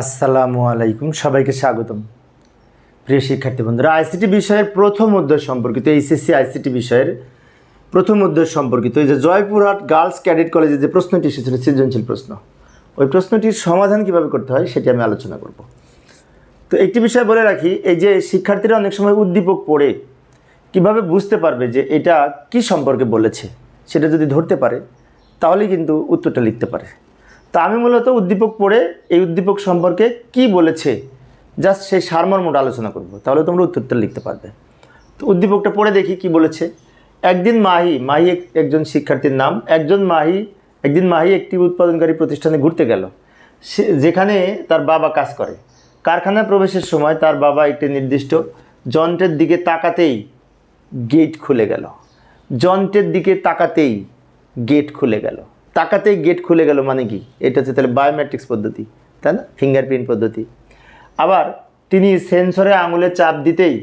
আসসালামু আলাইকুম, সবাইকে স্বাগতম। প্রিয় শিক্ষার্থী বন্ধুরা, আইসিটি বিষয়ের প্রথম অধ্যায় সম্পর্কিত, এইচএসসি আইসিটি বিষয়ের প্রথম অধ্যায় সম্পর্কিত, এই যে জয়পুরহাট গার্লস ক্যাডেট কলেজে যে প্রশ্নটি এসেছিল, সৃজনশীল প্রশ্ন, ওই প্রশ্নটির সমাধান কীভাবে করতে হয় সেটি আমি আলোচনা করব। তো একটি বিষয় বলে রাখি, এই যে শিক্ষার্থীরা অনেক সময় উদ্দীপক পড়ে, কীভাবে বুঝতে পারবে যে এটা কি সম্পর্কে বলেছে, সেটা যদি ধরতে পারে, তাহলেই কিন্তু উত্তরটা লিখতে পারে। তা আমি মূলত উদ্দীপক পড়ে এই উদ্দীপক সম্পর্কে কি বলেছে জাস্ট সেই সারমর্মটা আলোচনা করব। তাহলে তোমরা উত্তরটা লিখতে পারবে। তো উদ্দীপকটা পড়ে দেখি কি বলেছে। একদিন মাহি মাহি একজন শিক্ষার্থীর নাম। একজন মাহি, একদিন মাহি একটি উৎপাদনকারী প্রতিষ্ঠানে ঘুরতে গেল। সে যেখানে তার বাবা কাজ করে। কারখানায় প্রবেশের সময় তার বাবা একটি নির্দিষ্ট যন্ত্রের দিকে তাকাতেই গেট খুলে গেল। যন্ত্রের দিকে তাকাতেই গেট খুলে গেল। তাকাতেই গেট খুলে গেল মানে কি? এটা হচ্ছে তাহলে বায়োমেট্রিক্স পদ্ধতি, তাই না? ফিঙ্গারপ্রিন্ট পদ্ধতি। আবার তিনি সেন্সরে আঙুলে চাপ দিতেই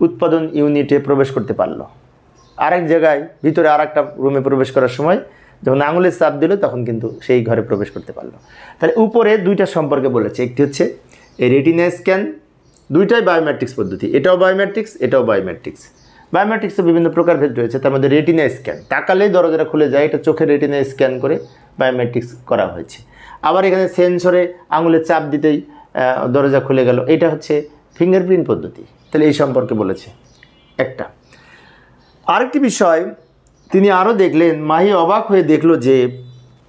উৎপাদন ইউনিটে প্রবেশ করতে পারল। আরেক জায়গায় ভিতরে আর একটা রুমে প্রবেশ করার সময় যখন আঙুলের চাপ দিল তখন কিন্তু সেই ঘরে প্রবেশ করতে পারল। তাহলে উপরে দুইটা সম্পর্কে বলেছে, একটি হচ্ছে রেটিনা স্ক্যান দুইটাই বায়োমেট্রিক্স পদ্ধতি। এটাও বায়োমেট্রিক্স এটাও বায়োমেট্রিক্স বায়োমেট্রিক্সের বিভিন্ন প্রকার ভেদ রয়েছে, তার মধ্যে রেটিনা স্ক্যান তাকালেই দরজাটা খুলে যায়, এটা চোখের রেটিনা স্ক্যান করে বায়োমেট্রিক্স করা হয়েছে। আবার এখানে সেন্সরে আঙুলে চাপ দিতেই দরজা খুলে গেল। এটা হচ্ছে ফিঙ্গারপ্রিন্ট পদ্ধতি। তাহলে এই সম্পর্কে বলেছে। একটা। আরেকটি বিষয়, তিনি আরও দেখলেন, মাহি অবাক হয়ে দেখল যে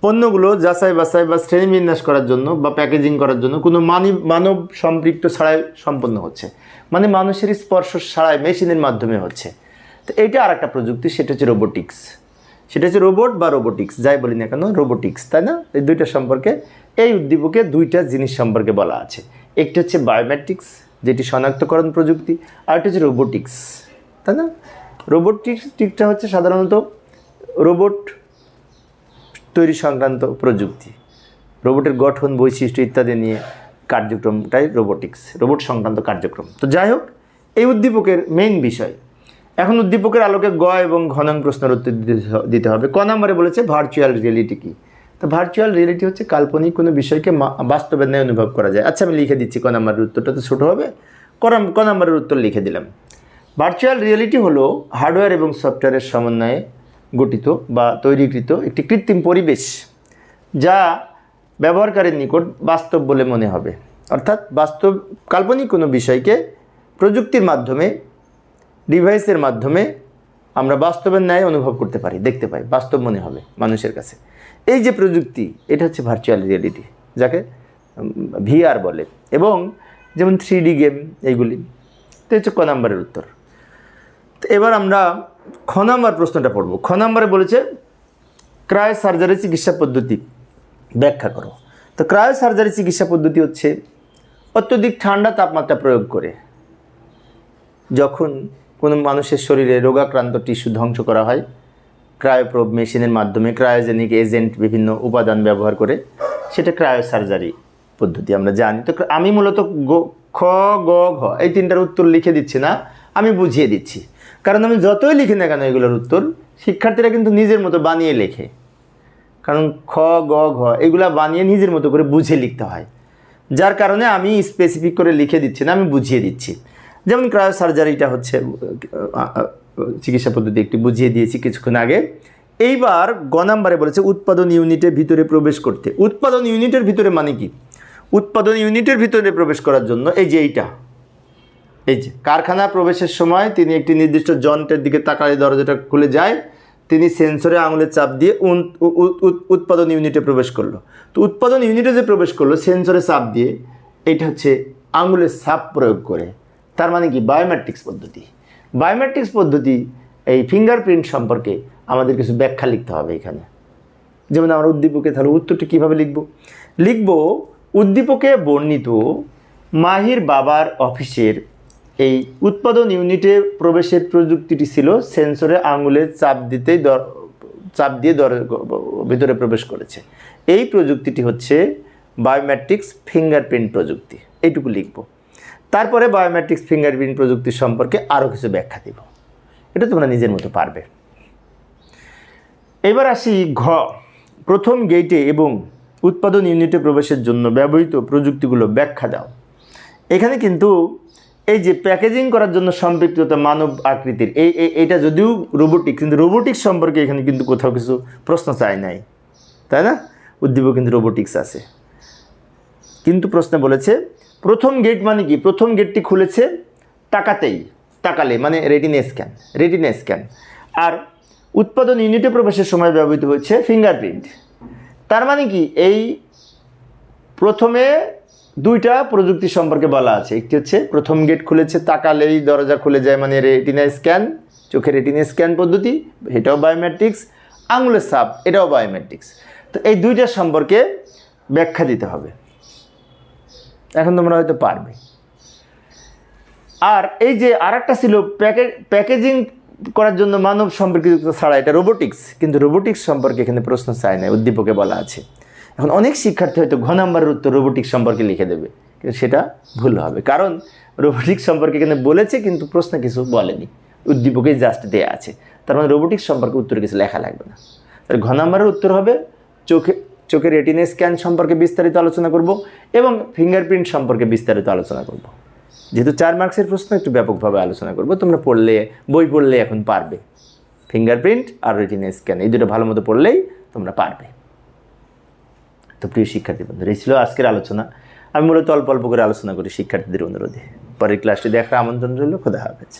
পণ্যগুলো যাচাই বাছাই বা শ্রেণীবিন্যাস করার জন্য বা প্যাকেজিং করার জন্য কোনো মানি, মানব সম্পৃক্ত ছাড়াই সম্পন্ন হচ্ছে। মানে মানুষের স্পর্শ ছাড়াই মেশিনের মাধ্যমে হচ্ছে। তো এইটা আর একটা প্রযুক্তি, সেটা হচ্ছে রোবোটিক্স সেটা হচ্ছে রোবট বা রোবোটিক্স যাই বলি না কেন রোবোটিক্স তাই না? এই দুইটা সম্পর্কে, এই উদ্দীপকে দুইটা জিনিস সম্পর্কে বলা আছে। একটি হচ্ছে বায়োমেট্রিক্স যেটি শনাক্তকরণ প্রযুক্তি, আর একটা হচ্ছে রোবোটিক্স তাই না? রোবোটিক্সটা হচ্ছে সাধারণত রোবট তৈরি সংক্রান্ত প্রযুক্তি, রোবটের গঠন, বৈশিষ্ট্য ইত্যাদি নিয়ে কার্যক্রমটাই রোবোটিক্স, রোবট সংক্রান্ত কার্যক্রম। তো যাই হোক, এই উদ্দীপকের মেইন বিষয়, এখন উদ্দীপকের আলোকে গ এবং ঘনং প্রশ্নের উত্তর দিতে- হবে। ক নম্বরে বলেছে ভার্চুয়াল রিয়েলিটি কি? তো ভার্চুয়াল রিয়েলিটি হচ্ছে কাল্পনিক কোনো বিষয়কে বাস্তবের ন্যায় অনুভব করা যায়। আচ্ছা আমি লিখে দিচ্ছি ক নম্বরের উত্তরটা তো ছোটো হবে। ক নম্বরের উত্তর লিখে দিলাম। ভার্চুয়াল রিয়েলিটি হলো হার্ডওয়্যার এবং সফটওয়্যারের সমন্বয়ে গঠিত বা তৈরিকৃত একটি কৃত্রিম পরিবেশ যা ব্যবহারকারীর নিকট বাস্তব বলে মনে হবে। অর্থাৎ বাস্তব কাল্পনিক কোনো বিষয়কে প্রযুক্তির মাধ্যমে, ডিভাইসের মাধ্যমে আমরা বাস্তবের ন্যায় অনুভব করতে পারি, দেখতে পাই, বাস্তব মনে হবে মানুষের কাছে। এই যে প্রযুক্তি, এটা হচ্ছে ভার্চুয়াল রিয়েলিটি যাকে ভিআর বলে। এবং যেমন থ্রি ডি গেম এইগুলি। তো হচ্ছে ক নাম্বারের উত্তর। এবার আমরা খ নাম্বার প্রশ্নটা পড়ব। খ নাম্বারে বলেছে, ক্রায় সার্জারি চিকিৎসা পদ্ধতি ব্যাখ্যা করো। তো ক্রায় সার্জারি চিকিৎসা পদ্ধতি হচ্ছে, অত্যধিক ঠান্ডা তাপমাত্রা প্রয়োগ করে, যখন কোনো মানুষের শরীরে রোগাক্রান্ত টিস্যু ধ্বংস করা হয়, ক্রায়োপ্রোব মেশিনের মাধ্যমে ক্রায়োজেনিক এজেন্ট বিভিন্ন উপাদান ব্যবহার করে, সেটা ক্রায়ো সার্জারি পদ্ধতি, আমরা জানি। তো আমি মূলত গ- খ, গ, ঘ, এই তিনটার উত্তর লিখে দিচ্ছি না। আমি বুঝিয়ে দিচ্ছি। কারণ আমি যতই লিখি না কেন এগুলোর উত্তর, শিক্ষার্থীরা কিন্তু নিজের মতো বানিয়ে লেখে। কারণ খ, গ, ঘ, এগুলা বানিয়ে নিজের মতো করে বুঝে লিখতে হয়। যার কারণে আমি স্পেসিফিক করে লিখে দিচ্ছি না, আমি বুঝিয়ে দিচ্ছি। যেমন ক্রায়ো সার্জারিটা হচ্ছে চিকিৎসা পদ্ধতি একটি বুঝিয়ে দিয়েছি কিছুক্ষণ আগে। এইবার গ নাম্বারে বলেছে উৎপাদন ইউনিটের ভিতরে প্রবেশ করতে। উৎপাদন ইউনিটের ভিতরে মানে কি? উৎপাদন ইউনিটের ভিতরে প্রবেশ করার জন্য এই যে এইটা এই যে, কারখানা প্রবেশের সময় তিনি একটি নির্দিষ্ট যন্ত্রের দিকে তাকালে দরজাটা খুলে যায়, তিনি সেন্সরে আঙুলের চাপ দিয়ে উৎপাদন ইউনিটে প্রবেশ করল। তো উৎপাদন ইউনিটে যে প্রবেশ করল, সেন্সরে চাপ দিয়ে, এটা হচ্ছে আঙুলের চাপ প্রয়োগ করে। তার মানে কি? বায়োমেট্রিক্স পদ্ধতি। বায়োমেট্রিক্স পদ্ধতি, এই ফিঙ্গারপ্রিন্ট সম্পর্কে আমাদের কিছু ব্যাখ্যা লিখতে হবে এখানে। যেমন আমরা উদ্দীপকে তাহলে উত্তরটি কীভাবে লিখব? লিখব, উদ্দীপকে বর্ণিত মাহির বাবার অফিসের এই উৎপাদন ইউনিটে প্রবেশের প্রযুক্তিটি ছিল সেন্সরে আঙুলের চাপ দিতেই দর, চাপ দিয়ে দর ভিতরে প্রবেশ করেছে। এই প্রযুক্তিটি হচ্ছে বায়োমেট্রিক্স ফিঙ্গারপ্রিন্ট প্রযুক্তি। এইটুকু লিখব। তারপরে বায়োমেট্রিক্স ফিঙ্গারপ্রিন্ট প্রযুক্তি সম্পর্কে আরও কিছু ব্যাখ্যা দেব। এটা তোমরা নিজের মতো পারবে। এবার আসি ঘ। প্রথম গেটে এবং উৎপাদন ইউনিটে প্রবেশের জন্য ব্যবহৃত প্রযুক্তিগুলো ব্যাখ্যা দাও। এখানে কিন্তু এই যে প্যাকেজিং করার জন্য সম্পৃক্ততা মানব আকৃতির, এই এটা যদিও রোবোটিক কিন্তু রোবোটিক্স সম্পর্কে এখানে কিন্তু কোথাও কিছু প্রশ্ন চায় নাই। তাই না? উদ্দীপক কিন্তু রোবোটিক্স আছে। কিন্তু প্রশ্নে বলেছে, প্রথম গেট মানে কি? প্রথম গেটটি খুলেছে টাকাতেই তাকালে মানে রেটিনা স্ক্যান রেটিনা স্ক্যান আর উৎপাদন ইউনিটে প্রবেশের সময় ব্যবহৃত হচ্ছে ফিঙ্গারপ্রিন্ট তার মানে কি? এই প্রথমে দুইটা প্রযুক্তি সম্পর্কে বলা আছে। একটি হচ্ছে প্রথম গেট খুলেছে, তাকালেই দরজা খুলে যায় মানে রেটিনা স্ক্যান চোখের রেটিনা স্ক্যান পদ্ধতি, এটাও বায়োমেট্রিক্স আঙুলের সাপ এটাও বায়োমেট্রিক্স তো এই দুইটা সম্পর্কে ব্যাখ্যা দিতে হবে। এখন তোমরা হয়তো পারবে। আর এই যে আরেকটা ছিল প্যাকে প্যাকেজিং করার জন্য মানব সম্পর্কিত ছাড়া এটা রোবোটিক্স কিন্তু রোবোটিক্স সম্পর্কে এখানে প্রশ্ন চায় না উদ্দীপকে বলা আছে। এখন অনেক শিক্ষার্থী হয়তো ঘ নাম্বারের উত্তর রোবোটিক্স সম্পর্কে লিখে দেবে, কিন্তু সেটা ভুল হবে। কারণ রোবোটিক্স সম্পর্কে এখানে বলেছে, কিন্তু প্রশ্ন কিছু বলেনি। উদ্দীপকে জাস্ট দেয়া আছে। তার মানে রোবোটিক্স সম্পর্কে উত্তর কিছু লেখা লাগবে না। তাহলে ঘ নাম্বারের উত্তর হবে, চোখে, চোখের রেটিনা স্ক্যান সম্পর্কে বিস্তারিত আলোচনা করব এবং ফিঙ্গারপ্রিন্ট সম্পর্কে বিস্তারিত আলোচনা করব। যেহেতু চার মার্কসের প্রশ্ন, একটু ব্যাপকভাবে আলোচনা করব। তোমরা পড়লে, বই পড়লে এখন পারবে। ফিঙ্গারপ্রিন্ট আর রেটিনা স্ক্যান এই দুটো ভালো মতো পড়লেই তোমরা পারবে। তো প্রিয় শিক্ষার্থী বন্ধুরা, এই ছিল আজকের আলোচনা। আমি মূলত অল্প অল্প করে আলোচনা করি শিক্ষার্থীদের অনুরোধে। পরের ক্লাসটি দেখার আমন্ত্রণ রইল, খোদা হাফেজ।